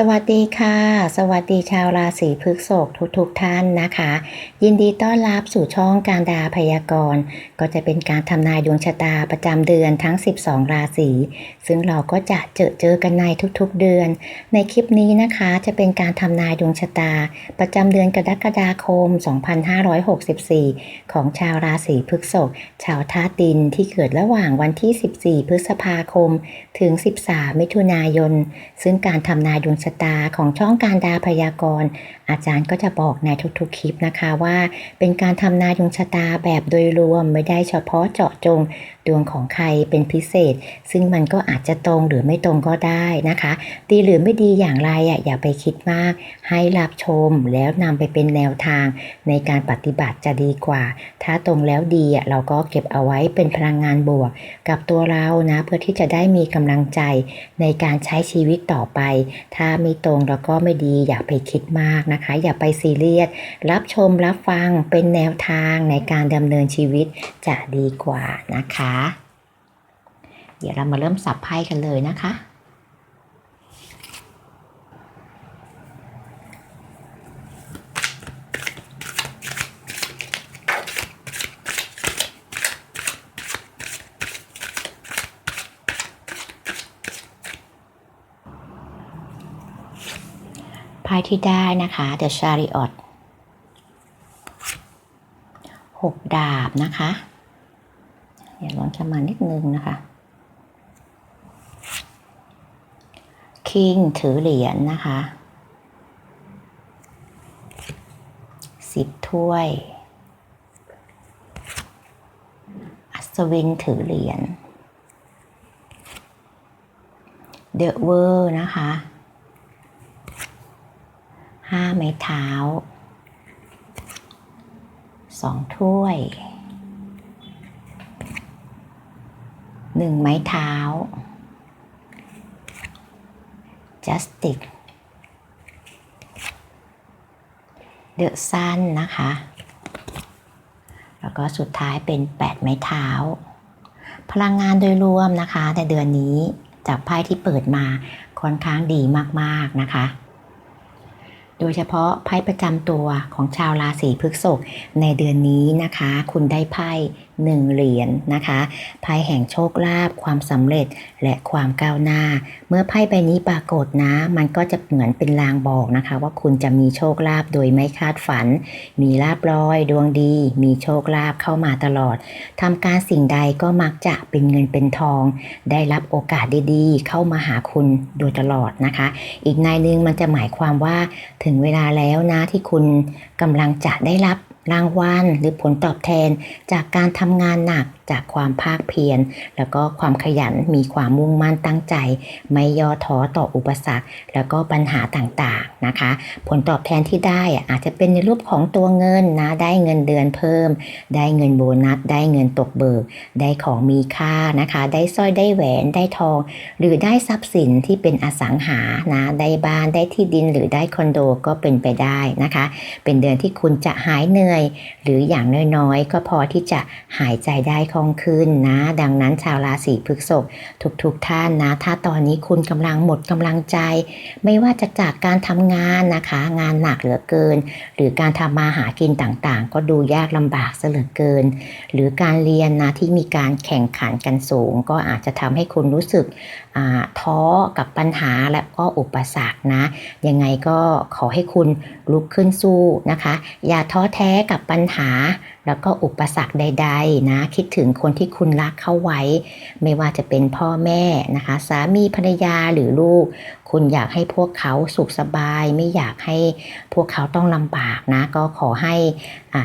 สวัสดีค่ะ สวัสดีชาวราศีพฤษภทุกๆทท่านนะคะ ยินดีต้อนรับสู่ช่องการดาพยากรณ์ ก็จะเป็นการทำนายดวงชะตาประจำเดือนทั้ง 12 ราศีซึ่งเราก็จะเจอเจอกันในทุกๆเดือน ในคลิปนี้นะคะจะเป็นการทำนายดวงชะตา ประจำเดือนกรกฎาคม 2564 ของชาวราศีพฤษภชาวธาตุินที่เกิดระหว่างวันที่ 14 พฤษภาคม ถึง 13 มิถุนายน ซึ่งการทำนายดวงชะตาของช่องการดาพยากรณ์อาจารย์ก็จะบอกในทุกๆคลิปนะคะว่า เป็นการทำนายดวงชะตาแบบโดยรวมไม่ได้เฉพาะเจาะจงดวงของใครเป็นพิเศษ ซึ่งมันก็อาจจะตรงหรือไม่ตรงก็ได้นะคะ ดีหรือไม่ดีอย่างไรอะอย่าไปคิดมาก ให้รับชมแล้วนำไปเป็นแนวทาง ในการปฏิบัติจะดีกว่า ถ้าตรงแล้วดีอะเราก็เก็บเอาไว้เป็นพลังงานบวก กับตัวเรานะเพื่อที่จะได้มีกำลังใจในการใช้ชีวิตต่อไป ถ้าไม่ตรงแล้วก็ไม่ดีอย่าไปคิดมากนะคะ อย่าไปซีเรียสรับชมรับฟังเป็นแนวทางในการดำเนินชีวิตจะดีกว่านะคะ เดี๋ยวเรามาเริ่มสับไพ่กันเลยนะคะ ไพ่ที่ได้นะคะ The Chariot หกดาบนะคะเดี๋ยวลองจะมานิดนึงนะคะคิงถือเหรียญนะคะสิบถ้วย อัศวินถือเหรียญเดอะเวอร์นะคะ ไม้เท้าสองถ้วยหนึ่งไม้เท้า justice the sun นะคะ แล้วก็สุดท้ายเป็นแปดไม้เท้า พลังงานโดยรวมนะคะ ในเดือนนี้จากไพ่ที่เปิดมาค่อนข้างดีมากๆนะคะ โดยเฉพาะไพ่ประจำตัวของชาวราศีพฤษภในเดือนนี้นะคะ คุณได้ไพ่ หนึ่งเหรียญนนะคะไพ่แห่งโชคลาภความสำเร็จและความก้าวหน้า เมื่อไพ่ใบนี้ปรากฏนะ มันก็จะเหมือนเป็นลางบอกนะคะ ว่าคุณจะมีโชคลาภโดยไม่คาดฝัน มีลาบลอยดวงดี มีโชคลาภเข้ามาตลอดทำการสิ่งใดก็มักจะเป็นเงินเป็นทอง ได้รับโอกาสดีๆ เข้ามาหาคุณโดยตลอดนะคะ อีกนายหนึงมันจะหมายความว่าถึงเวลาแล้วนะที่คุณกำลังจะได้รับ รางวัลหรือผลตอบแทน จากการทำงานหนักจากความภาคเพียรแล้วก็ความขยันมีความมุ่งมั่นตั้งใจ ไม่ย่อท้อต่ออุปสรรค แล้วก็ปัญหาต่างๆนะคะ ผลตอบแทนที่ได้อะอาจจะเป็นในรูปของตัวเงินนะได้เงินเดือนเพิ่ม ได้เงินโบนัส ได้เงินตกเบิก ได้ของมีค่านะคะ ได้สร้อยได้แหวนได้ทอง หรือได้ทรัพย์สินที่เป็นอสังหานะได้บ้านได้ที่ดินหรือได้คอนโดก็เป็นไปได้นะคะ เป็นเดือนที่คุณจะหายเหนื่อยหรืออย่างน้อยๆ ก็พอที่จะหายใจได้คล่องขึ้นนะ ดังนั้นชาวราศีพฤษภทุกๆทท่านนะ ถ้าตอนนี้คุณกำลังหมดกำลังใจ ไม่ว่าจะจากการทำงานนะคะ งานหนักเหลือเกิน หรือการทำมาหากินต่างๆ ก็ดูยากลำบากเหลือเกิน หรือการเรียนนะที่มีการแข่งขันกันสูง ก็อาจจะทำให้คุณรู้สึก ท้อกับปัญหาและก็อุปสรรคนะ ยังไงก็ขอให้คุณลุกขึ้นสู้นะคะ อย่าท้อแท้กับปัญหา แล้วก็อุปสรรคใด ๆ นะ คิดถึงคนที่คุณรักเข้าไว้ ไม่ว่าจะเป็นพ่อแม่นะคะ สามีภรรยาหรือลูก คุณอยากให้พวกเขาสุขสบาย ไม่อยากให้พวกเขาต้องลำบากนะ ก็ขอให้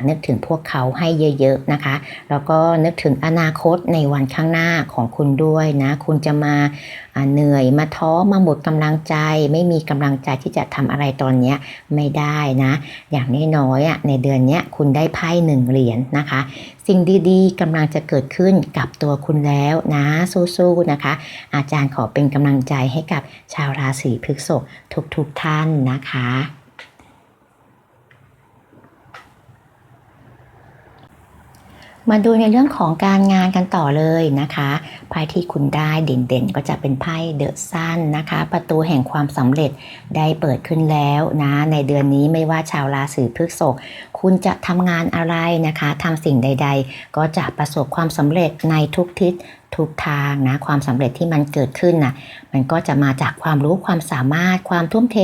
นึกถึงพวกเขาให้เยอะๆนะคะ แล้วก็นึกถึงอนาคตในวันข้างหน้าของคุณด้วยนะ คุณจะมาเหนื่อยมาท้อมาหมดกำลังใจ ไม่มีกำลังใจที่จะทำอะไรตอนเนี้ยไม่ได้นะ อย่างน้อยๆในเดือนเนี้ยคุณได้ไพ่หนึ่งเหรียญนะคะ สิ่งดีๆกำลังจะเกิดขึ้นกับตัวคุณแล้วนะสู้ๆนะคะ อาจารย์ขอเป็นกำลังใจให้กับชาวราศีพฤษภทุกๆท่านนะคะ ค มาดูในเรื่องของการงานกันต่อเลยนะคะไพ่ที่คุณได้เด่นๆ ก็จะเป็นไพ่เดอะซันนะคะ ประตูแห่งความสำเร็จได้เปิดขึ้นแล้วนะในเดือนนี้ไม่ว่าชาวราศีพฤษภคุณจะทำงานอะไรนะคะทำสิ่งใด ๆ ก็จะประสบความสำเร็จในทุกทิศ ทุกทางนะความสำเร็จที่มันเกิดขึ้นน่ะมันก็จะมาจากความรู้ความสามารถความทุ่มเท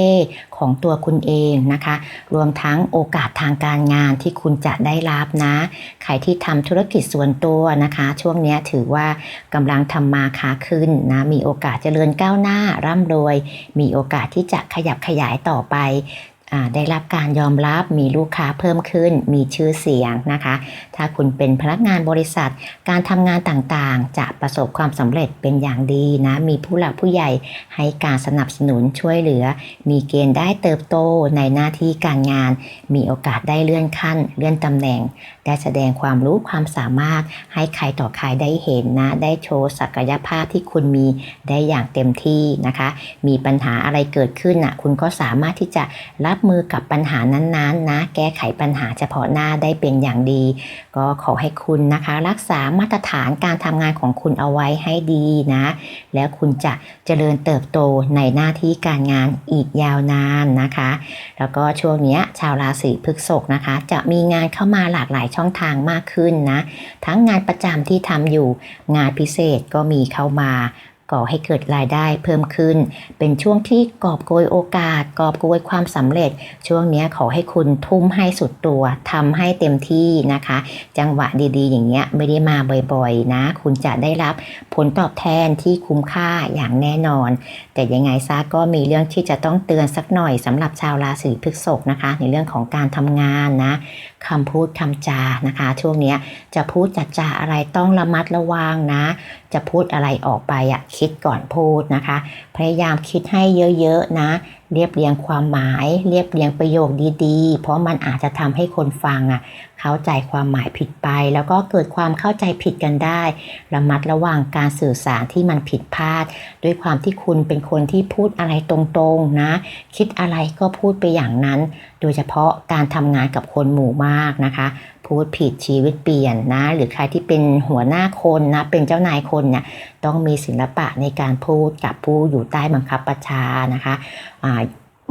ของตัวคุณเองนะคะ รวมทั้งโอกาสทางการงานที่คุณจะได้รับนะ ใครที่ทำธุรกิจส่วนตัวนะคะ ช่วงนี้ถือว่ากำลังทำมาค้าขึ้นนะมีโอกาสเจริญก้าวหน้าร่ำรวย มีโอกาสที่จะขยับขยายต่อไป ได้รับการยอมรับมีลูกค้าเพิ่มขึ้น มีชื่อเสียงนะคะ ถ้าคุณเป็นพนักงานบริษัท การทำงานต่างๆ จะประสบความสำเร็จเป็นอย่างดีนะ มีผู้หลักผู้ใหญ่ให้การสนับสนุนช่วยเหลือ มีเกณฑ์ได้เติบโตในหน้าที่การงาน มีโอกาสได้เลื่อนขั้น เลื่อนตำแหน่ง ได้แสดงความรู้ความสามารถ ให้ใครต่อใครได้เห็นนะ ได้โชว์ศักยภาพที่คุณมีได้อย่างเต็มที่นะคะ มีปัญหาอะไรเกิดขึ้นอะคุณก็สามารถที่จะรับมือกับปัญหานั้นๆ นะ แก้ไขปัญหาเฉพาะหน้าได้เป็นอย่างดี ก็ขอให้คุณนะคะ รักษามาตรฐานการทำงานของคุณเอาไว้ให้ดีนะ แล้วคุณจะเจริญเติบโตในหน้าที่การงานอีกยาวนานนะคะ แล้วก็ช่วงนี้ชาวราศีพฤษภนะคะ จะมีงานเข้ามาหลากหลายช่องทางมากขึ้นนะ ทั้งงานประจำที่ทำอยู่ งานพิเศษก็มีเข้ามา ก่อให้เกิดรายได้เพิ่มขึ้น เป็นช่วงที่กอบโกยโอกาส กอบโกยความสำเร็จ ช่วงนี้ขอให้คุณทุ่มให้สุดตัวทำให้เต็มที่นะคะ จังหวะดีๆ อย่างเงี้ยไม่ได้มาบ่อยๆ นะ คุณจะได้รับผลตอบแทนที่คุ้มค่าอย่างแน่นอน แต่ยังไงซะก็มีเรื่องที่จะต้องเตือนสักหน่อยสำหรับชาวราศีพฤษภนะคะ ในเรื่องของการทำงานนะคำพูดคำจานะคะ ช่วงนี้จะพูดจัดจาอะไรต้องระมัดระวังนะ จะพูดอะไรออกไปอะคิดก่อนพูดนะคะ พยายามคิดให้เยอะๆนะ เรียบเรียงความหมาย เรียบเรียงประโยคดีๆ เพราะมันอาจจะทำให้คนฟังอะเข้าใจความหมายผิดไป แล้วก็เกิดความเข้าใจผิดกันได้ ระมัดระวังการสื่อสารที่มันผิดพลาด ด้วยความที่คุณเป็นคนที่พูดอะไรตรงๆนะ คิดอะไรก็พูดไปอย่างนั้น โดยเฉพาะการทำงานกับคนหมู่มากนะคะ พูดผิดชีวิตเปลี่ยนนะ หรือใครที่เป็นหัวหน้าคนนะ เป็นเจ้านายคนเนี่ยต้องมีศิลปะในการพูดกับผู้อยู่ใต้บังคับบัญชานะคะอ่า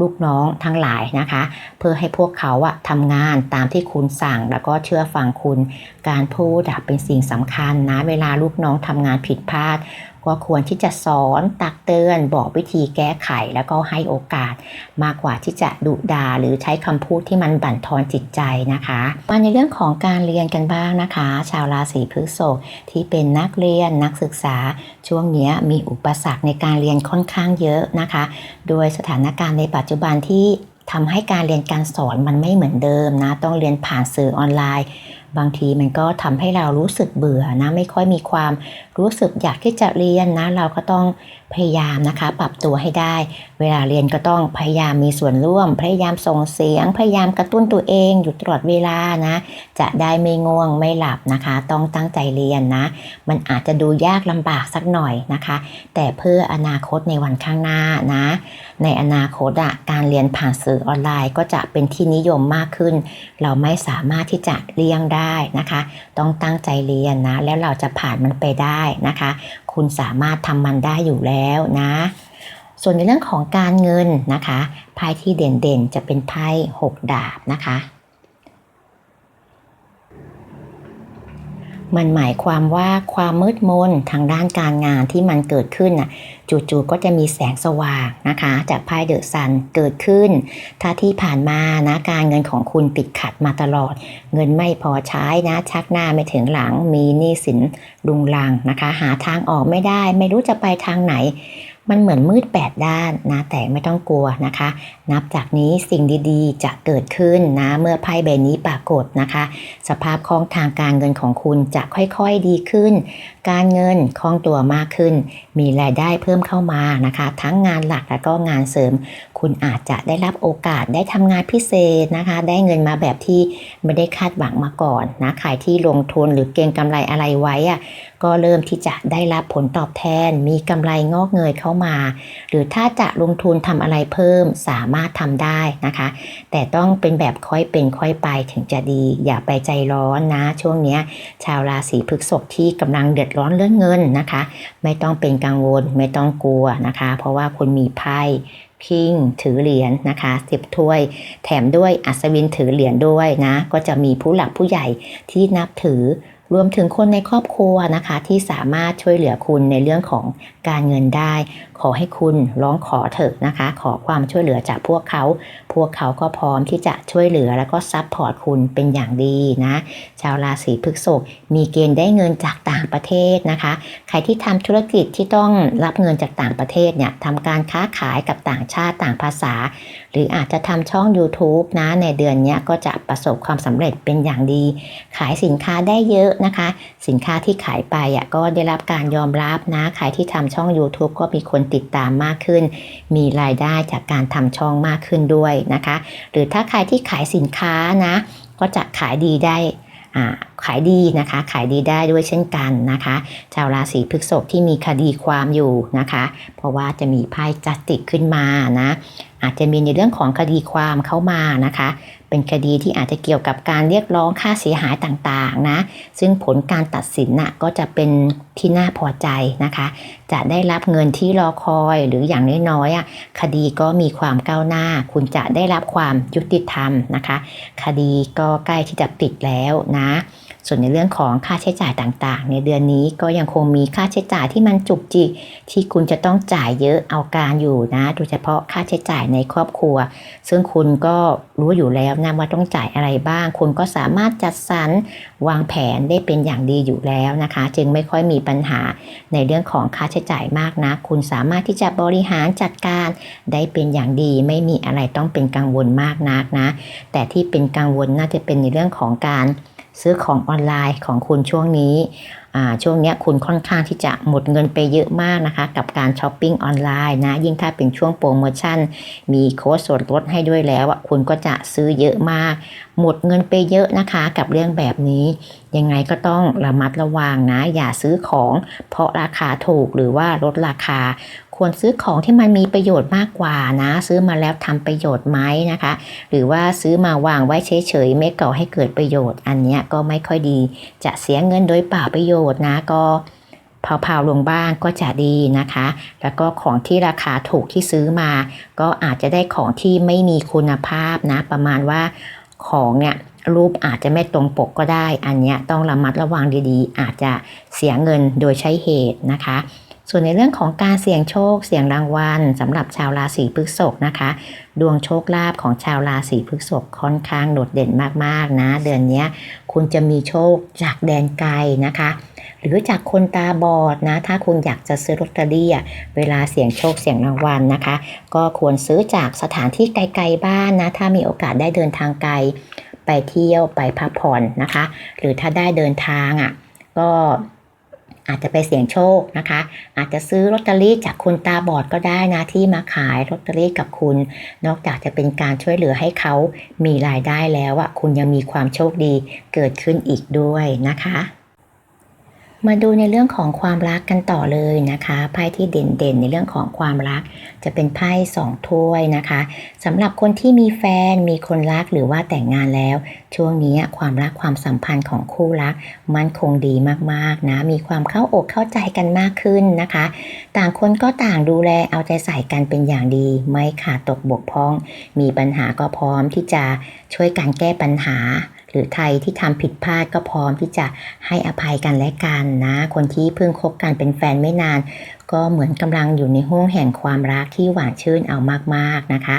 ลูกน้องทั้งหลายนะคะ เพื่อให้พวกเขาอะทำงานตามที่คุณสั่ง แล้วก็เชื่อฟังคุณ การพูดเป็นสิ่งสำคัญนะ เวลาลูกน้องทำงานผิดพลาด ก็ควรที่จะสอนตักเตือนบอกวิธีแก้ไขแล้วก็ให้โอกาส มากกว่าที่จะดุดาหรือใช้คำพูดที่มันบั่นทอนจิตใจนะคะมาในเรื่องของการเรียนกันบ้างนะคะ ชาวราศีพฤษภที่เป็นนักเรียนนักศึกษาช่วงนี้มีอุปสรรคในการเรียนค่อนข้างเยอะนะคะ โดยสถานการณ์ในปัจจุบันที่ทำให้การเรียนการสอนมันไม่เหมือนเดิมนะ ต้องเรียนผ่านสื่อออนไลน์ บางทีมันก็ทำให้เรารู้สึกเบื่อนะ ไม่ค่อยมีความ รู้สึกอยากที่จะเรียนนะเราก็ต้องพยายามนะคะปรับตัวให้ได้ เวลาเรียนก็ต้องพยายามมีส่วนร่วม พยายามส่งเสียง พยายามกระตุ้นตัวเองอยู่ตลอดเวลานะ จะได้ไม่ง่วงไม่หลับนะคะ ต้องตั้งใจเรียนนะ มันอาจจะดูยากลำบากสักหน่อยนะคะ แต่เพื่ออนาคตในวันข้างหน้านะ ในอนาคตอะการเรียนผ่านสื่อออนไลน์ก็จะเป็นที่นิยมมากขึ้น เราไม่สามารถที่จะเลี่ยงได้นะคะ ต้องตั้งใจเรียนนะ แล้วเราจะผ่านมันไปได้นะคะ คุณสามารถทำมันได้อยู่แล้วนะ ส่วนในเรื่องของการเงินนะคะไพ่ที่เด่นๆจะเป็นไพ่หกดาบนะคะ มันหมายความว่าความมืดมนทางด้านการงานที่มันเกิดขึ้นน่ะจู่ๆก็จะมีแสงสว่างนะคะ จากไพ่เดอะซันเกิดขึ้น ถ้าที่ผ่านมานะการเงินของคุณติดขัดมาตลอด เงินไม่พอใช้นะ ชักหน้าไม่ถึงหลังมีหนี้สินลุงลังนะคะ หาทางออกไม่ได้ ไม่รู้จะไปทางไหน มันเหมือนมืดแปดด้านนะแต่ไม่ต้องกลัวนะคะ นับจากนี้สิ่งดีๆ จะเกิดขึ้นนะเมื่อไพ่ใบนี้ปรากฏนะคะ สภาพคล่องทางการเงินของคุณจะค่อยๆดีขึ้น การเงินคล่องตัวมากขึ้น มีรายได้เพิ่มเข้ามานะคะ ทั้งงานหลักและก็งานเสริม คุณอาจจะได้รับโอกาสได้ทำงานพิเศษนะคะ ได้เงินมาแบบที่ไม่ได้คาดหวังมาก่อนนะใครที่ลงทุนหรือเก็งกำไรอะไรไว้อะก็เริ่มที่จะได้รับผลตอบแทนมีกำไรงอกเงยเข้ามา หรือถ้าจะลงทุนทำอะไรเพิ่มสามารถทำได้นะคะ แต่ต้องเป็นแบบค่อยเป็นค่อยไปถึงจะดี อย่าไปใจร้อนนะ ช่วงนี้ชาวราศีพฤษภที่กำลังเดือดร้อนเรื่องเงินนะคะ ไม่ต้องเป็นกังวลไม่ต้องกลัวนะคะ เพราะว่าคุณมีไพ่คิงถือเหรียญนะคะสิบถ้วย แถมด้วยอัศวินถือเหรียญด้วยนะ ก็จะมีผู้หลักผู้ใหญ่ที่นับถือ รวมถึงคนในครอบครัวนะคะที่สามารถช่วยเหลือคุณในเรื่องของการเงินได้ ขอให้คุณร้องขอเถอะนะคะ ขอความช่วยเหลือจากพวกเขา พวกเขาก็พร้อมที่จะช่วยเหลือแล้วก็ซัพพอร์ตคุณเป็นอย่างดีนะ ชาวราศีพฤษภมีเกณฑ์ได้เงินจากต่างประเทศนะคะ ใครที่ทำธุรกิจที่ต้องรับเงินจากต่างประเทศเนี่ยทำการค้าขายกับต่างชาติต่างภาษา รืออาจจะทำช่อง YouTube นะ ในเดือนนี้ก็จะประสบความสำเร็จเป็นอย่างดี ขายสินค้าได้เยอะนะคะ สินค้าที่ขายไปอะก็ได้รับการยอมรับนะ ใครที่ทำช่อง YouTube ก็มีคนติดตามมากขึ้น มีรายได้จากการทำช่องมากขึ้นด้วยนะคะ หรือถ้าใครที่ขายสินค้านะ ก็จะขายดีได้ขายดีนะคะขายดีได้ด้วยเช่นกันนะคะ ชาวราศีพฤษภที่มีคดีความอยู่นะคะ เพราะว่าจะมีไพ่จัสติกขึ้นมานะ อาจจะมีในเรื่องของคดีความเข้ามานะคะ เป็นคดีที่อาจจะเกี่ยวกับการเรียกร้องค่าเสียหายต่างๆนะ ซึ่งผลการตัดสินน่ะก็จะเป็นที่น่าพอใจนะคะ จะได้รับเงินที่รอคอยหรืออย่างน้อยๆคดีก็มีความก้าวหน้า คุณจะได้รับความยุติธรรมนะคะ คดีก็ใกล้ที่จะปิดแล้วนะ ส่วนในเรื่องของค่าใช้จ่ายต่างๆ ในเดือนนี้ก็ยังคงมีค่าใช้จ่ายที่มันจุกจิกที่คุณจะต้องจ่ายเยอะเอาการอยู่นะ โดยเฉพาะค่าใช้จ่ายในครอบครัว ซึ่งคุณก็รู้อยู่แล้วนะว่าต้องจ่ายอะไรบ้าง คุณก็สามารถจัดสรรวางแผนได้เป็นอย่างดีอยู่แล้วนะคะ จึงไม่ค่อยมีปัญหาในเรื่องของค่าใช้จ่ายมากนะ คุณสามารถที่จะบริหารจัดการได้เป็นอย่างดี ไม่มีอะไรต้องเป็นกังวลมากนักนะ แต่ที่เป็นกังวลน่าจะเป็นในเรื่องของการ ซื้อของออนไลน์ของคุณช่วงนี้อ่าช่วงเนี้ยคุณค่อนข้างที่จะหมดเงินไปเยอะมากนะคะ กับการช้อปปิ้งออนไลน์นะ ยิ่งถ้าเป็นช่วงโปรโมชั่น มีโค้ดส่วนลดให้ด้วยแล้วคุณก็จะซื้อเยอะมาก หมดเงินไปเยอะนะคะ กับเรื่องแบบนี้ ยังไงก็ต้องระมัดระวังนะ อย่าซื้อของเพราะราคาถูกหรือว่าลดราคา ควรซื้อของที่มันมีประโยชน์มากกว่านะ ซื้อมาแล้วทำประโยชน์ไหมนะคะ หรือว่าซื้อมาวางไว้เฉยๆไม่ก่อให้เกิดประโยชน์ อันนี้ก็ไม่ค่อยดี จะเสียเงินโดยเปล่าประโยชน์นะก็เผาๆลงบ้างก็จะดีนะคะ แล้วก็ของที่ราคาถูกที่ซื้อมา ก็อาจจะได้ของที่ไม่มีคุณภาพนะ ประมาณว่าของเนี่ยรูปอาจจะไม่ตรงปกก็ได้ อันเนี้ยต้องระมัดระวังดีๆ อาจจะเสียเงินโดยใช้เหตุนะคะ ส่วนในเรื่องของการเสี่ยงโชค เสี่ยงรางวัลสำหรับชาวราศีพฤษภนะคะ ดวงโชคลาภของชาวราศีพฤษภค่อนข้างโดดเด่นมากๆนะ เดือนนี้คุณจะมีโชคจากแดนไกลนะคะ หรือจากคนตาบอดนะ ถ้าคุณอยากจะซื้อลอตเตอรี่เวลาเสี่ยงโชคเสี่ยงรางวัลนะคะ ก็ควรซื้อจากสถานที่ไกลๆบ้านนะ ถ้ามีโอกาสได้เดินทางไกลไปเที่ยวไปพักผ่อนนะคะ หรือถ้าได้เดินทางอะก็ อาจจะไปเสี่ยงโชคนะคะ อาจจะซื้อลอตเตอรี่จากคนตาบอดก็ได้นะที่มาขายลอตเตอรี่กับคุณ นอกจากจะเป็นการช่วยเหลือให้เขามีรายได้แล้วอะคุณยังมีความโชคดีเกิดขึ้นอีกด้วยนะคะ มาดูในเรื่องของความรักกันต่อเลยนะคะไพ่ที่เด่นๆในเรื่องของความรัก จะเป็นไพ่สองถ้วยนะคะสำหรับคนที่มีแฟนมีคนรักหรือว่าแต่งงานแล้ว ช่วงนี้ความรักความสัมพันธ์ของคู่รัก มันคงดีมากๆนะมีความเข้าอกเข้าใจกันมากขึ้นนะคะ ต่างคนก็ต่างดูแลเอาใจใส่กันเป็นอย่างดี ไม่ขาดตกบกพร่อง มีปัญหาก็พร้อมที่จะช่วยกันแก้ปัญหา รือใครที่ทำผิดพลาดก็พร้อมที่จะให้อภัยกันและกันนะ คนที่เพิ่งคบกันเป็นแฟนไม่นาน ก็เหมือนกำลังอยู่ในห้วงแห่งความรักที่หวานชื่นเอามากๆนะคะ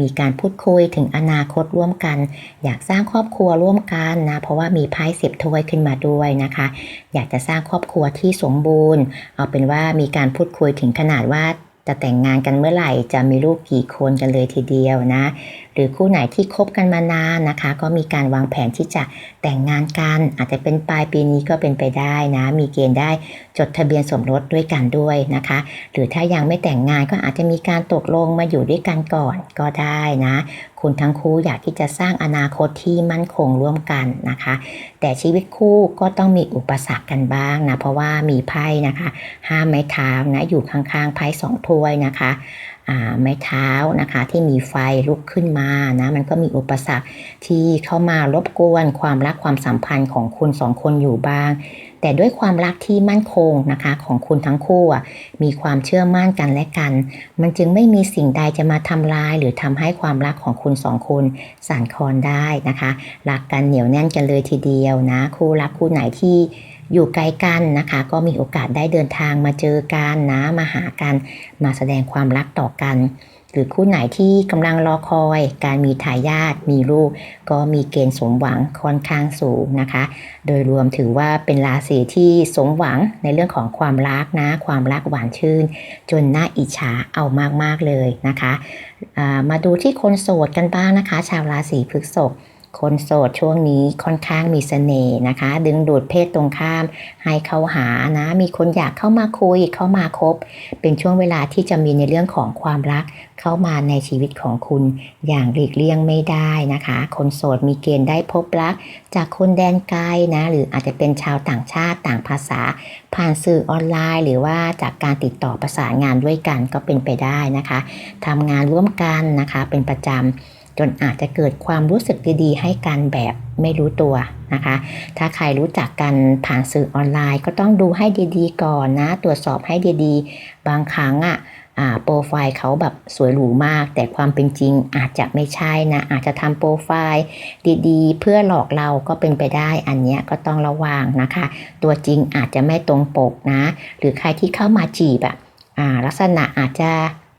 มีการพูดคุยถึงอนาคตร่วมกัน อยากสร้างครอบครัวร่วมกันนะ เพราะว่ามีไพ่สิบถ้วยขึ้นมาด้วยนะคะ อยากจะสร้างครอบครัวที่สมบูรณ์ เอาเป็นว่ามีการพูดคุยถึงขนาดว่า จะแต่งงานกันเมื่อไหร่จะมีลูกกี่คนกันเลยทีเดียวนะ หรือคู่ไหนที่คบกันมานานนะคะ ก็มีการวางแผนที่จะแต่งงานกัน อาจจะเป็นปลายปีนี้ก็เป็นไปได้นะ มีเกณฑ์ได้จดทะเบียนสมรสด้วยกันด้วยนะคะ หรือถ้ายังไม่แต่งงานก็อาจจะมีการตกลงมาอยู่ด้วยกันก่อนก็ได้นะ คุณทั้งคู่อยากที่จะสร้างอนาคตที่มั่นคงร่วมกันนะคะ แต่ชีวิตคู่ก็ต้องมีอุปสรรคกันบ้างนะเพราะว่ามีไพ่นะคะห้าไม้เท้านะอยู่ข้างๆไพ่สองถ้วยนะคะ ไม้เท้านะคะที่มีไฟลุกขึ้นมานะมันก็มีอุปสรรคที่เข้ามารบกวนความรักความสัมพันธ์ของคุณสองคนอยู่บ้าง แต่ด้วยความรักที่มั่นคงนะคะของคุณทั้งคู่มีความเชื่อมั่นกันและกัน มันจึงไม่มีสิ่งใดจะมาทำลาย หรือทำให้ความรักของคุณสองคนสั่นคลอนได้นะคะ รักกันเหนียวแน่นกันเลยทีเดียวนะ คู่รักคู่ไหนที่ อยู่ไกลกันนะคะ ก็มีโอกาสได้เดินทางมาเจอกันนะมาหากัน มาแสดงความรักต่อกัน หรือคู่ไหนที่กำลังรอคอย การมีทายาทมีลูก ก็มีเกณฑ์สมหวังค่อนข้างสูงนะคะ โดยรวมถือว่าเป็นราศีที่สมหวังในเรื่องของความรักนะ ความรักหวานชื่น จนน่าอิจฉาเอามากๆเลยนะคะามาดูที่คนโสดกันบ้างนะคะ ชาวราศีพฤษภ คนโสดช่วงนี้ค่อนข้างมีเสน่ห์นะคะ ดึงดูดเพศตรงข้าม ให้เข้าหานะ มีคนอยากเข้ามาคุยเข้ามาคบ เป็นช่วงเวลาที่จะมีในเรื่องของความรัก เข้ามาในชีวิตของคุณ อย่างหลีกเลี่ยงไม่ได้นะคะ คนโสดมีเกณฑ์ได้พบรัก จากคนแดนไกลนะ หรืออาจจะเป็นชาวต่างชาติต่างภาษา ผ่านสื่อออนไลน์ หรือว่าจากการติดต่อประสานงานด้วยกันก็เป็นไปได้นะคะทำงานร่วมกันนะคะ เป็นประจำ จนอาจจะเกิดความรู้สึกดีๆ ให้กันแบบไม่รู้ตัวนะคะ ถ้าใครรู้จักกันผ่านสื่อออนไลน์ ก็ต้องดูให้ดีๆ ก่อนนะ ตรวจสอบให้ดีๆ บางครั้งอะอ่าโปรไฟล์เขาแบบสวยหรูมาก แต่ความเป็นจริงอาจจะไม่ใช่นะ อาจจะทำโปรไฟล์ดีๆ เพื่อหลอกเราก็เป็นไปได้อันเนี้ยก็ต้องระวังนะคะ ตัวจริงอาจจะไม่ตรงปกนะ หรือใครที่เข้ามาจีบอะอ่าลักษณะอาจจะ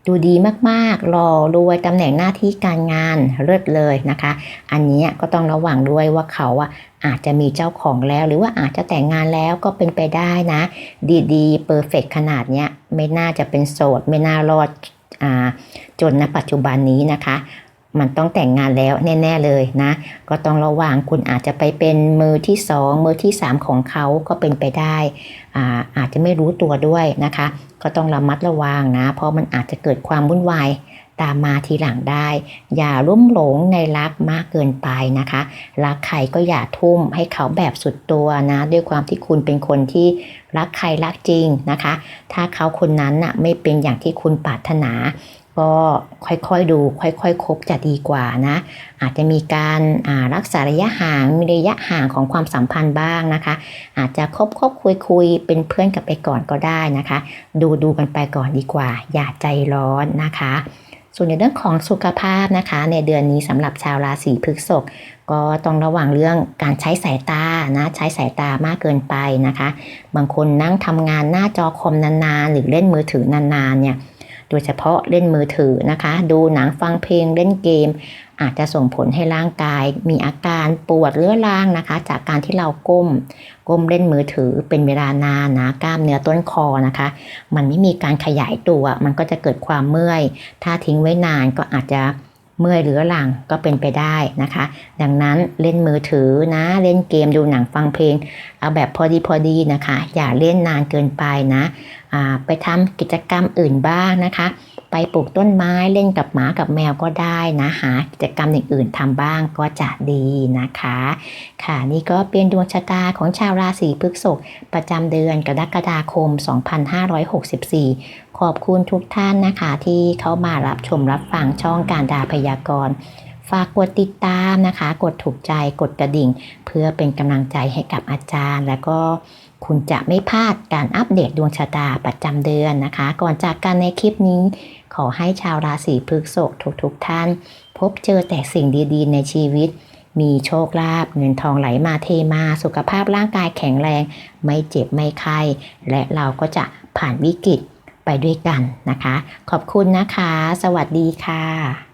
ดูดีมากๆ รอรวยตำแหน่งหน้าที่การงานเลิศเลยนะคะ อันนี้ก็ต้องระวังด้วยว่าเขาอะอาจจะมีเจ้าของแล้ว หรือว่าอาจจะแต่งงานแล้วก็เป็นไปได้นะ ดีๆเพอร์เฟกขนาดเนี้ยไม่น่าจะเป็นโสด ไม่น่ารอดอ่าจนณปัจจุบันนี้นะคะ มันต้องแต่งงานแล้วแน่ ๆเลยนะ ก็ต้องระวังคุณอาจจะไปเป็นมือที่สองมือที่สามของเขาก็เป็นไปได้อาอาจจะไม่รู้ตัวด้วยนะคะ ก็ต้องระมัดระวังนะ เพราะมันอาจจะเกิดความวุ่นวาย ตามมาทีหลังได้ อย่าลุ่มหลงในรักมากเกินไปนะคะ รักใครก็อย่าทุ่มให้เขาแบบสุดตัวนะ ด้วยความที่คุณเป็นคนที่รักใครรักจริงนะคะ ถ้าเขาคนนั้นน่ะไม่เป็นอย่างที่คุณปรารถนาก็ค่อยๆดู ค่อยๆคบจะดีกว่านะ อาจจะมีการรักษาระยะห่างมีระยะห่างของความสัมพันธ์บ้างนะคะ อาจจะคบคบคุยคุยเป็นเพื่อนกันไปก่อนก็ได้นะคะ ดูดูกันไปก่อนดีกว่า อย่าใจร้อนนะคะ ส่วนในเรื่องของสุขภาพนะคะ ในเดือนนี้สำหรับชาวราศีพฤษภก็ต้องระวังเรื่องการใช้สายตานะใช้สายตามากเกินไปนะคะ บางคนนั่งทำงานหน้าจอคอมนานๆ หรือเล่นมือถือนานๆเนี่ย โดยเฉพาะเล่นมือถือนะคะ ดูหนังฟังเพลงเล่นเกม อาจจะส่งผลให้ร่างกาย มีอาการปวดเรื้อรังนะคะ จากการที่เราก้ม ก้มเล่นมือถือเป็นเวลานานนะกล้ามเนื้อต้นคอนะคะ มันไม่มีการขยายตัว มันก็จะเกิดความเมื่อย ถ้าทิ้งไว้นานก็อาจจะ เมื่อยหรือหลังก็เป็นไปได้นะคะ ดังนั้นเล่นมือถือนะเล่นเกมดูหนังฟังเพลง เอาแบบพอดีพอดีนะคะ อย่าเล่นนานเกินไปนะไปทำกิจกรรมอื่นบ้างนะคะ ไปปลูกต้นไม้เล่นกับหมากับแมวก็ได้นะหากิจกรรมอย่างอื่นทำบ้างก็จะดีนะคะ ค่ะนี่ก็เป็นดวงชะตาของชาวราศีพฤษภประจำเดือนกรกฎาคม 2564 ขอบคุณทุกท่านนะคะที่เข้ามารับชมรับฟังช่องการดาพยากรณ์ฝากกดติดตามนะคะ กดถูกใจกดกระดิ่ง เพื่อเป็นกำลังใจให้กับอาจารย์ แล้วก็ คุณจะไม่พลาดการอัปเดตดวงชะตาประจำเดือนนะคะ ก่อนจากกันในคลิปนี้ ขอให้ชาวราศีพฤษภทุกๆทท่าน พบเจอแต่สิ่งดีๆ ในชีวิต มีโชคลาภเงินทองไหลมาเทมาสุขภาพร่างกายแข็งแรง ไม่เจ็บไม่ไข้และเราก็จะผ่านวิกฤตไปด้วยกันนะคะ ขอบคุณนะคะ สวัสดีค่ะ